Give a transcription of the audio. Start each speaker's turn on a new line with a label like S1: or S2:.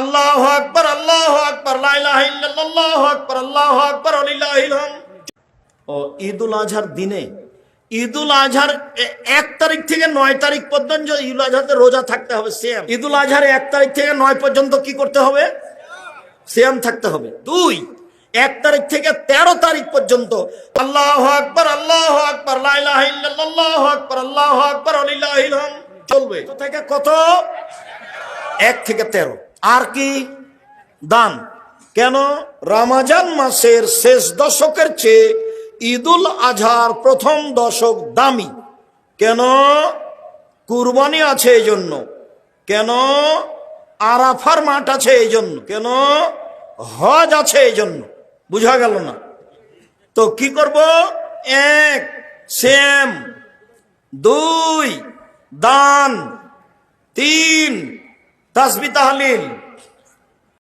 S1: আল্লাহ আকবর আল্লাহ আকবর আল্লাহ আকবর আল্লাহ আকবর ও ঈদুল আজহার দিনে, ঈদুল আজহার এক তারিখ থেকে নয় তারিখ পর্যন্ত ঈদুল আজহাতে রোজা থাকতে হবে সেম ঈদুল আজহার এক তারিখ থেকে নয় পর্যন্ত কি করতে হবে? সেম থাকতে হবে। দুই, এক তারিখ থেকে তেরো তারিখ পর্যন্ত আল্লাহ আকবর আল্লাহ আকবর আল্লাহ আকবর আল্লাহ আকবর চলবে। থেকে কত? এক থেকে তেরো। আর কি? দান। কেন? রামাজান মাসের শেষ দশকের চেয়ে ঈদুল আজহার প্রথম দশক দামি। কেন? কুরবানি আছে এই জন্য কেন? আরাফার মাঠ আছে এই জন্য কেন? হজ আছে এই জন্য বুঝা গেল না? তো কি করব? এক, সেম। দুই, দান। তাসবি তাহলিল।